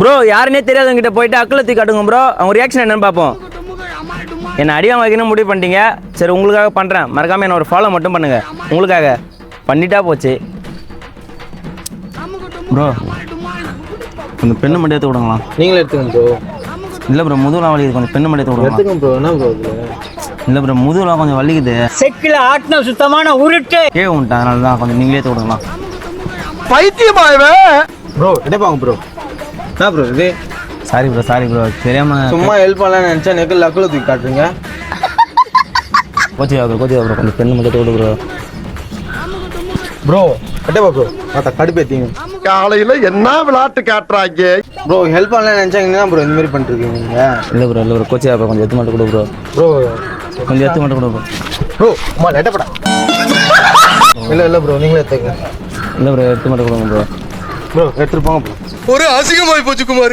Bro யாருன்னே தெரியாதவங்க கிட்ட போயிட்டு அக்கலை தூக்கி காட்டுங்க ப்ரோ அவங்க ரியாக்ஷன் என்னன்னு பார்ப்போம். என்ன அடியாம வைக்கணும் முடிவு பண்ணிட்டீங்க? சரி உங்களுக்காக பண்ணுறேன் மறக்காமல் என்ன ஒரு ஃபாலோ மட்டும் பண்ணுங்க. உங்களுக்காக. பண்ணிட்டா போச்சு. ப்ரோ கொஞ்சம் பெண்ணு மட்டும் எடுத்து விடுங்களா? நீங்களே எடுத்துங்க ப்ரோ இல்லை ப்ரோ முதுகுலாம் வலிக்குது. கொஞ்சம் பெண்ணு மட்டும் எடுத்து எடுத்துங்க ப்ரோ என்ன ப்ரோ இல்லை ப்ரோ முதுகுலாம் கொஞ்சம் வலிக்குது. செக்கில் ஆட்டின சுத்தமான உருட்டு. கீழே விட்டேன் அதனால தான் கொஞ்சம் நீங்களே எடுத்து விடுங்களா? ப்ரோ எடுப்பாங்க ப்ரோ என்ன ப்ரோ இது சாரி ப்ரோ சாரி ப்ரோ தெரியாமல் சும்மா ஹெல்ப் பண்ணலாம்னு நினச்சா நெக்கில் லக்கில் தூக்கி காட்டுறீங்க. கோச்சியா ப்ரோ கோச்சியா ப்ரோ கொஞ்சம் பெண்ணு மட்டும் விடு ப்ரோ ப்ரோ கட்டப்பா ப்ரோ பார்த்தா கடுப்பேத்தீங்க காலையில என்ன விளையாட்டு காட்டுறாங்க? ப்ரோ ஹெல்ப் பண்ணலாம்னு நினச்சா என்ன ப்ரோ இந்த மாதிரி பண்ணிருக்கீங்க நீங்கள் இல்லை ப்ரோ இல்லை ப்ரோ கோச்சியா ப்ரோ கொஞ்சம் எடுத்து மட்டும் கொடு ப்ரோ ப்ரோ கொஞ்சம் எடுத்து மட்டும் கொடு ப்ரோ ப்ரோ அம்மா லெட்டப்படா இல்லை இல்லை ப்ரோ நீங்களே எடுத்துங்க இல்லை ப்ரோ எடுத்து மட்டும் கொடுங்க ப்ரோ ப்ரோ எடுத்துட்டு போங்க ப்ரோ. ஒரு அசிங்கமாய் போச்சு குமார்.